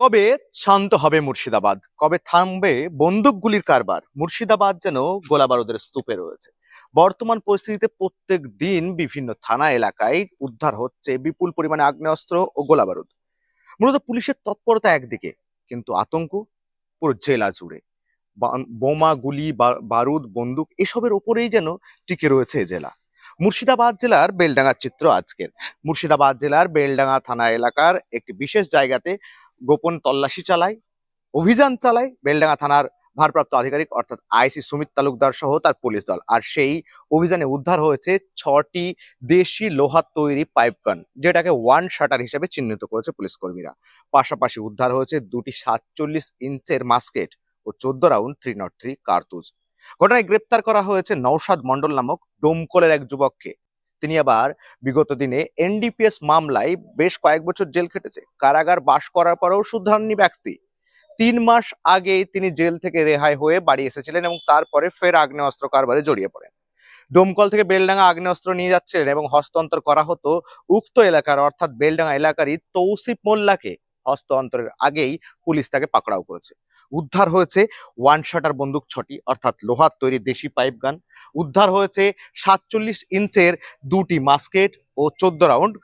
কবে শান্ত হবে মুর্শিদাবাদ? কবে থামবে বন্দুকগুলির কারবার? মুর্শিদাবাদ যেন গোলাবারুদের স্তূপে রয়েছে। বর্তমান পরিস্থিতিতে প্রত্যেক দিন বিভিন্ন থানা এলাকায় উদ্ধার হচ্ছে বিপুল পরিমাণে আগ্নেয়াস্ত্র ও গোলাবারুদ। মূলত পুলিশের তৎপরতা একদিকে, কিন্তু আতঙ্ক পুরো জেলা জুড়ে। বোমা, গুলি বারুদ, বন্দুক এসবের ওপরেই যেন টিকে রয়েছে জেলা। মুর্শিদাবাদ জেলার বেলডাঙ্গার চিত্র আজকের। মুর্শিদাবাদ জেলার বেলডাঙ্গা থানা এলাকার একটি বিশেষ জায়গাতে গোপন তল্লাশি চালায়, অভিযান চালায় বেলডাঙ্গা থানার ভারপ্রাপ্ত আধিকারিক অর্থাৎ আইসি সুমিত তালুকদার সহ তার পুলিশ দল। আর সেই অভিযানে উদ্ধার হয়েছে ছটি দেশি লোহার তৈরি পাইপ গান, যেটাকে ওয়ান শাটার হিসেবে চিহ্নিত করেছে পুলিশ কর্মীরা। পাশাপাশি উদ্ধার হয়েছে দুটি সাতচল্লিশ ইঞ্চের মাস্কেট ও চোদ্দ রাউন্ড থ্রি নট থ্রি কার্তুজ। ঘটনায় গ্রেপ্তার করা হয়েছে নৌসাদ মণ্ডল নামক ডোমকলের এক যুবককে। তিনি আবার বিগত দিনে এনডিপিএস মামলায় বেশ কয়েক বছর জেল খেটেছে। কারাগার বাস করার পরেও শুদ্ধাননি ব্যক্তি। তিন মাস আগেই তিনি জেল থেকে রেহাই হয়ে বাড়ি এসেছিলেন এবং তারপরে ফের আগ্নেয়াস্ত্র কারবারে জড়িয়ে পড়েন। ডোমকল থেকে বেলডাঙ্গা আগ্নেয়াস্ত্র নিয়ে যাচ্ছিলেন এবং হস্তান্তর করা হতো উক্ত এলাকার, অর্থাৎ বেলডাঙ্গা এলাকারই তৌসিফ মোল্লাকে হস্তান্তরের আগেই পুলিশ তাকে পাকড়াও করেছে। উদ্ধার হয়েছে ওয়ান শাটার বন্দুক ছটি, অর্থাৎ লোহার তৈরি দেশি পাইপ গান উদ্ধার হয়েছে সাতচল্লিশ ইঞ্চের দুটি মাস্কেট ও চোদ্দ রাউন্ড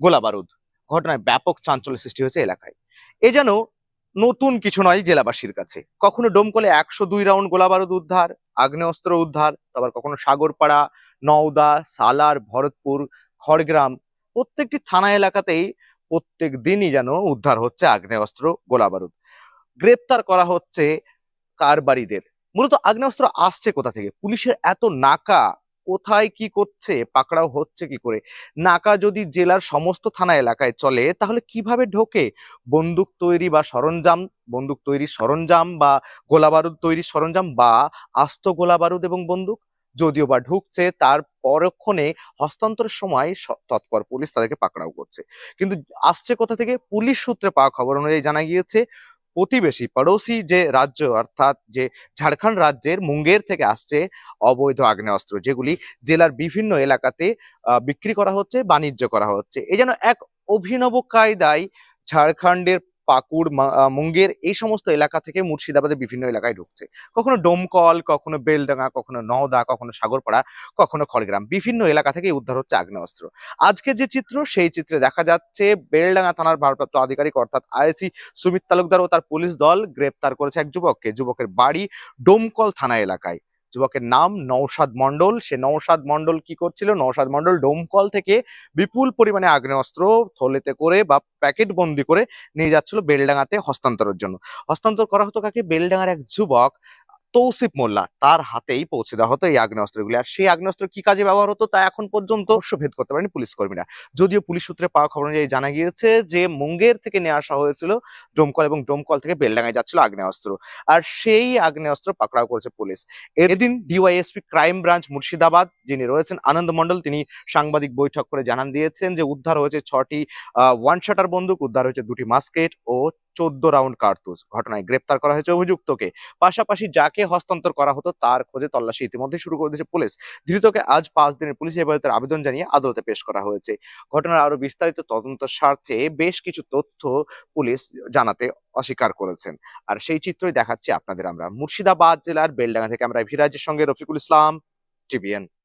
গোলা বারুদ ঘটনায় ব্যাপক চাঞ্চল্য সৃষ্টি হয়েছে এলাকায়। এ যেন নতুন কিছু নয় জেলাবাসীর কাছে। কখনো ডোমকলে একশো দুই রাউন্ড গোলা বারুদ উদ্ধার, আগ্নেয়াস্ত্র উদ্ধার, আবার কখনো সাগরপাড়া, নওদা, সালার, ভরতপুর, খড়গ্রাম, প্রত্যেকটি থানা এলাকাতেই প্রত্যেক দিনই যেন উদ্ধার হচ্ছে আগ্নেয়াস্ত্র গোলা বারুদ গ্রেপ্তার করা হচ্ছে কারবারিদের। মূলত আগ্নেয়াস্ত্র আসছে কোথা থেকে? পুলিশের এত নাকা, কোথায় কি করছে, পাকড়াও হচ্ছে কি করে? নাকা যদি জেলার সমস্ত থানা এলাকায় চলে, তাহলে কীভাবে ঢোকে? বন্দুক তৈরি বা সরঞ্জাম, বন্দুক তৈরির সরঞ্জাম বা গোলাবারুদ তৈরির সরঞ্জাম বা আস্ত গোলাবারুদ এবং বন্দুক? যদিও বা ঢুকছে, তার পরক্ষণে হস্তান্তরের সময় তৎপর পুলিশ তাদেরকে পাকড়াও করছে। কিন্তু আসছে কোথা থেকে? পুলিশ সূত্রে পাওয়া খবর অনুযায়ী জানা গিয়েছে প্রতিবেশী, পড়োশি যে রাজ্য, অর্থাৎ যে ঝাড়খণ্ড রাজ্যের মুঙ্গের থেকে আসছে অবৈধ আগ্নেয়াস্ত্র, যেগুলি জেলার বিভিন্ন এলাকাতে বিক্রি করা হচ্ছে, বাণিজ্য করা হচ্ছে। এই যেন এক অভিনব কায়দায় ঝাড়খণ্ডের পাকুড় মুঙ্গের এই সমস্ত এলাকা থেকে মুর্শিদাবাদের বিভিন্ন এলাকায় ঢুকছে। কখনো ডোমকল, কখনো বেলডাঙ্গা, কখনো নওদা, কখনো সাগরপাড়া, কখনো খড়গ্রাম, বিভিন্ন এলাকা থেকে উদ্ধার হচ্ছে আগ্নেয়াস্ত্র। আজকে যে চিত্র, সেই চিত্রে দেখা যাচ্ছে বেলডাঙ্গা থানার ভারপ্রাপ্ত আধিকারিক অর্থাৎ আইসি সুমিত তালুকদার ও তার পুলিশ দল গ্রেপ্তার করেছে এক যুবককে। যুবকের বাড়ি ডোমকল থানা এলাকায়। যুবকের নাম নৌসাদ মণ্ডল। সে নৌসাদ মণ্ডল কি করছিল? নৌসাদ মণ্ডল ডোমকল থেকে বিপুল পরিমাণে আগ্নেয়াস্ত্র থলেতে করে বা প্যাকেট বন্দি করে নিয়ে যাচ্ছিল বেলডাঙ্গাতে হস্তান্তরের জন্য। হস্তান্তর করা হতো কাকে? বেলডাঙার এক যুবক তৌসিফ মোল্লা তার হাতেই পৌঁছে দেওয়া হতো এই আগ্নেয়াস্ত্রগুলি। আর সেই আগ্নেয়াস্ত্র কি কাজে ব্যবহার হতো তা এখন পর্যন্ত অবশ্য ভেদ করতে পারেনি পুলিশ কর্মীরা। যদিও পুলিশ সূত্রে পাওয়া খবর অনুযায়ী জানা গিয়েছে যে মুঙ্গের থেকে নিয়ে আসা হয়েছিল ডোমকল এবং ডোমকল থেকে বেলডাঙ্গায় যাচ্ছিল আগ্নেয়াস্ত্র। আর সেই আগ্নেয়াস্ত্র পাকড়াও করেছে পুলিশ। এদিন ডিওয়াইএসপি ক্রাইম ব্রাঞ্চ মুর্শিদাবাদ যিনি রয়েছেন আনন্দ মন্ডল তিনি সাংবাদিক বৈঠক করে জানান দিয়েছেন যে উদ্ধার হয়েছে ছটি ওয়ান শাটার বন্দুক, উদ্ধার হয়েছে দুটি মাস্কেট ও চোদ্দ রাউন্ড কার্তুজ। ঘটনায় গ্রেপ্তার করা হয়েছে অভিযুক্তকে। পাশাপাশি যাকে হস্তান্তর করা হতো তার খোঁজে তল্লাশি ইতিমধ্যে শুরু করে দিয়েছে পুলিশ। ধৃতকে আজ পাঁচ দিনের পুলিশ হেফাজতের আবেদন জানিয়ে আদালতে পেশ করা হয়েছে। ঘটনার আরও বিস্তারিত তদন্ত স্বার্থে বেশ কিছু তথ্য পুলিশ জানাতে অস্বীকার করেছেন। আর সেই চিত্রই দেখাচ্ছি আপনাদের আমরা। মুর্শিদাবাদ জেলার বেলডাঙ্গা থেকে আমরা ভিরাজের সঙ্গে রফিকুল ইসলাম, টিভিএন।